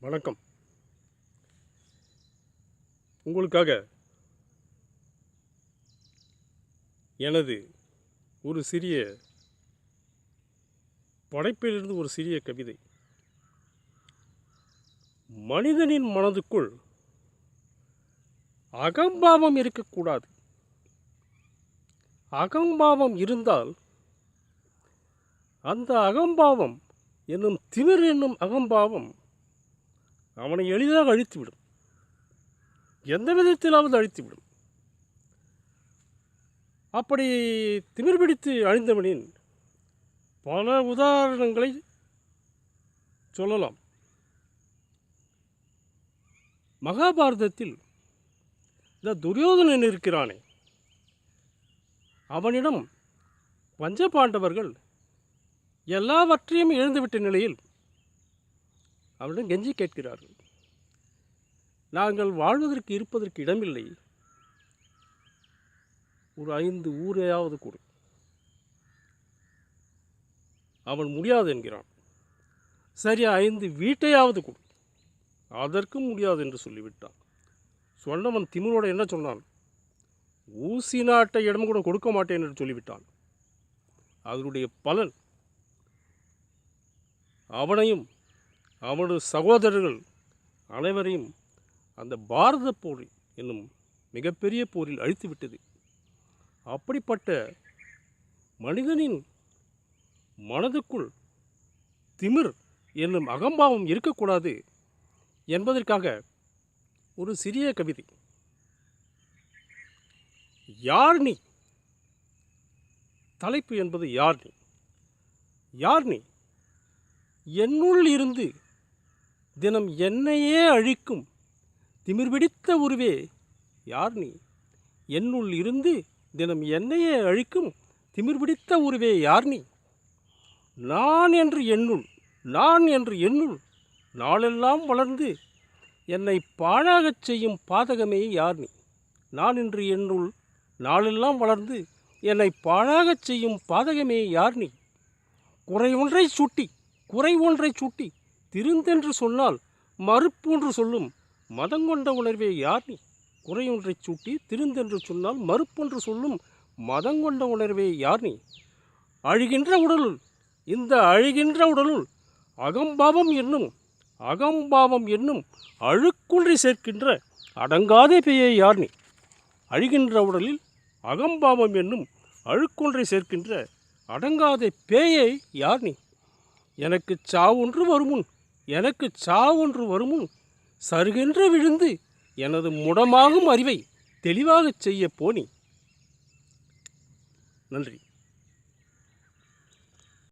வணக்கம். உங்களுக்காக எனது ஒரு சிறிய படைப்பிலிருந்து ஒரு சிறிய கவிதை. மனிதனின் மனதுக்குள் அகம்பாவம் இருக்கக்கூடாது. அகம்பாவம் இருந்தால் அந்த அகம்பாவம் என்னும் திமிர் என்னும் அகம்பாவம் அவனை எளிதாக அழித்துவிடும். எந்த விதத்திலாவது அழித்துவிடும். அப்படி திமிர் பிடித்து அழிந்தவனின் பல உதாரணங்களை சொல்லலாம். மகாபாரதத்தில் இந்த துரியோதனன் இருக்கிறானே. அவனிடம் பஞ்சபாண்டவர்கள் எல்லாவற்றையும் இழந்துவிட்ட நிலையில் அவரிடம் கெஞ்சி கேட்கிறார்கள். நாங்கள் வாழ்வதற்கு இருப்பதற்கு இடமில்லை. ஒரு ஐந்து ஊரையாவது கொடு. அவன் முடியாது என்கிறான். சரி ஐந்து வீட்டையாவது கொடு. அதற்கும் முடியாது என்று சொல்லிவிட்டான். சொன்னவன் திமிரோட என்ன சொன்னான்? ஊசி நாட்டை இடம் கூட கொடுக்க மாட்டேன் என்று சொல்லிவிட்டான். அதனுடைய பலன்? அவனையும் அவனது சகோதரர்கள் அனைவரையும் அந்த பாரத போர் என்னும் மிகப்பெரிய போரில் அழித்துவிட்டது. அப்படிப்பட்ட மனிதனின் மனதுக்குள் திமிர் என்னும் அகம்பாவம் இருக்கக்கூடாது என்பதற்காக ஒரு சிறிய கவிதை. யார் நீ? தலைப்பு என்பது யார் நீ? யார் நீ? என்னுள் இருந்து தினம் என்னையே அழிக்கும். திமிர் பிடித்த உருவே யார் நீ? என்னுள் இருந்து தினம் என்னையே அழிக்கும். திமிர் பிடித்த உருவே யார் நீ? நான் என்று என்னுள் நான் என்று என்னுள் நாளெல்லாம் வளர்ந்து என்னை பாழாகச் செய்யும் பாதகமே யார் நீ? நான் என்று என்னுள் நாளெல்லாம் வளர்ந்து என்னை பாழாகச் செய்யும் பாதகமே யார் நீ? குறை ஒன்றை சுட்டி குறை ஒன்றை சுட்டி திருந்தென்று சொன்னால் மறுப்பொன்று சொல்லும் மதங்கொண்ட உணர்வே யார் நீ? குறையொன்றை சுட்டி திருந்தென்று சொன்னால் மறுப்பொன்று சொல்லும் மதங்கொண்ட உணர்வே யார் நீ? அழுகின்ற உடலுள் இந்த அழுகின்ற உடலுள் அகம்பாவம் என்னும் அகம்பாவம் என்னும் அழுக்குன்றி சேர்க்கின்ற அடங்காத பேயை யார் நீ? அழுகின்ற உடலில் அகம்பாவம் என்னும் அழுக்கொன்றை சேர்க்கின்ற அடங்காத பேயை யார் நீ? எனக்கு சாவொன்று வருமுன் எனக்கு சாவொன்று வருமுன் சருகென்று விழுந்து எனது முடமாகும் அறிவை தெளிவாகச் செய்ய போனி. நன்றி.